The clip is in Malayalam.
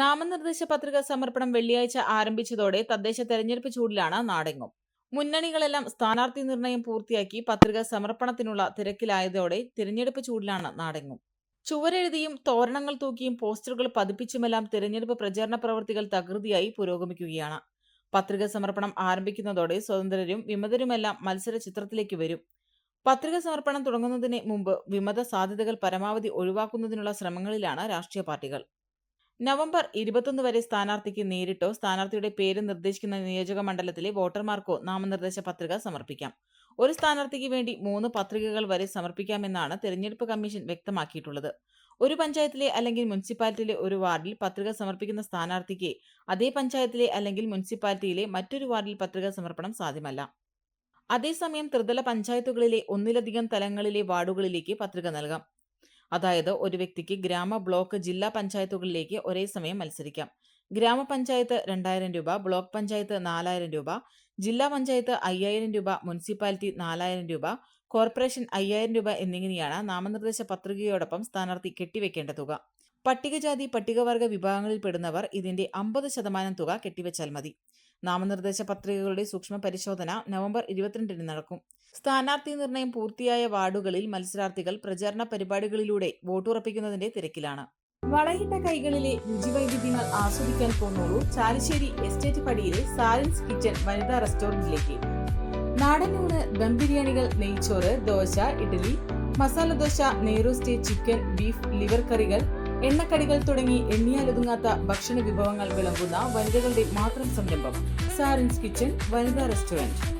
നാമനിർദ്ദേശ പത്രിക സമർപ്പണം വെള്ളിയാഴ്ച ആരംഭിച്ചതോടെ തദ്ദേശ തെരഞ്ഞെടുപ്പ് ചൂടിലാണ് നാടെങ്ങും. മുന്നണികളെല്ലാം സ്ഥാനാർത്ഥി നിർണയം പൂർത്തിയാക്കി പത്രിക സമർപ്പണത്തിനുള്ള തിരക്കിലായതോടെ തിരഞ്ഞെടുപ്പ് ചൂടിലാണ് നാടെങ്ങും. ചുവരെഴുതിയും തോരണങ്ങൾ തൂക്കിയും പോസ്റ്ററുകൾ പതിപ്പിച്ചുമെല്ലാം തിരഞ്ഞെടുപ്പ് പ്രചാരണ പ്രവൃത്തികൾ തകൃതിയായി പുരോഗമിക്കുകയാണ്. പത്രിക സമർപ്പണം ആരംഭിക്കുന്നതോടെ സ്വതന്ത്രരും വിമതരുമെല്ലാം മത്സര ചിത്രത്തിലേക്ക് വരും. പത്രിക സമർപ്പണം തുടങ്ങുന്നതിന് മുമ്പ് വിമത സാധ്യതകൾ പരമാവധി ഒഴിവാക്കുന്നതിനുള്ള ശ്രമങ്ങളിലാണ് രാഷ്ട്രീയ പാർട്ടികൾ. നവംബർ ഇരുപത്തൊന്ന് വരെ സ്ഥാനാർത്ഥിക്ക് നേരിട്ടോ സ്ഥാനാർത്ഥിയുടെ പേര് നിർദ്ദേശിക്കുന്ന നിയോജക മണ്ഡലത്തിലെ വോട്ടർമാർക്കോ നാമനിർദ്ദേശ പത്രിക സമർപ്പിക്കാം. ഒരു സ്ഥാനാർത്ഥിക്ക് വേണ്ടി മൂന്ന് പത്രികകൾ വരെ സമർപ്പിക്കാമെന്നാണ് തെരഞ്ഞെടുപ്പ് കമ്മീഷൻ വ്യക്തമാക്കിയിട്ടുള്ളത്. ഒരു പഞ്ചായത്തിലെ അല്ലെങ്കിൽ മുനിസിപ്പാലിറ്റിയിലെ ഒരു വാർഡിൽ പത്രിക സമർപ്പിക്കുന്ന സ്ഥാനാർത്ഥിക്ക് അതേ പഞ്ചായത്തിലെ അല്ലെങ്കിൽ മുനിസിപ്പാലിറ്റിയിലെ മറ്റൊരു വാർഡിൽ പത്രിക സമർപ്പണം സാധ്യമല്ല. അതേസമയം ത്രിതല പഞ്ചായത്തുകളിലെ ഒന്നിലധികം തലങ്ങളിലെ വാർഡുകളിലേക്ക് പത്രിക നൽകാം. അതായത് ഒരു വ്യക്തിക്ക് ഗ്രാമ ബ്ലോക്ക് ജില്ലാ പഞ്ചായത്തുകളിലേക്ക് ഒരേ സമയം മത്സരിക്കാം. ഗ്രാമപഞ്ചായത്ത് രണ്ടായിരം രൂപ ബ്ലോക്ക് പഞ്ചായത്ത് നാലായിരം രൂപ ജില്ലാ പഞ്ചായത്ത് അയ്യായിരം രൂപ മുനിസിപ്പാലിറ്റി നാലായിരം രൂപ കോർപ്പറേഷൻ അയ്യായിരം രൂപ എന്നിങ്ങനെയാണ് നാമനിർദ്ദേശ പത്രികയോടൊപ്പം സ്ഥാനാർത്ഥി കെട്ടിവെക്കേണ്ട തുക. പട്ടികജാതി പട്ടികവർഗ വിഭാഗങ്ങളിൽപ്പെടുന്നവർ ഇതിന്റെ അമ്പത് ശതമാനം തുക കെട്ടിവെച്ചാൽ മതി. നാമനിർദ്ദേശ പത്രികകളുടെ സൂക്ഷ്മ പരിശോധന നവംബർ ഇരുപത്തിരണ്ടിന് നടക്കും. സ്ഥാനാർത്ഥി നിർണയം പൂർത്തിയായ വാർഡുകളിൽ മത്സരാർത്ഥികൾ പ്രചാരണ പരിപാടികളിലൂടെ വോട്ടുറപ്പിക്കുന്നതിന്റെ തിരക്കിലാണ്. വളയിട്ട കൈകളിലെ രുചിവൈവിധ്യങ്ങൾ ആസ്വദിക്കാൻ പോന്നോളൂ ചാലിശ്ശേരി എസ്റ്റേറ്റ് പടിയിലെ സാലൻസ് കിച്ചൺ വനിതാ റെസ്റ്റോറന്റിലേക്ക്. നാടനൂണ് ദം ബിരിയാണികൾ നെയ്ച്ചോറ് ദോശ ഇഡ്ഡലി മസാല ദോശ നെയ്റോസ്റ്റ് ചിക്കൻ ബീഫ് ലിവർ കറികൾ എണ്ണക്കടികൾ തുടങ്ങി എണ്ണിയാലൊതുങ്ങാത്ത ഭക്ഷണ വിഭവങ്ങൾ വിളമ്പുന്ന വനിതകളുടെ മാത്രം സംരംഭം സാറിൻസ് കിച്ചൺ വനിതാ റെസ്റ്റോറന്റ്.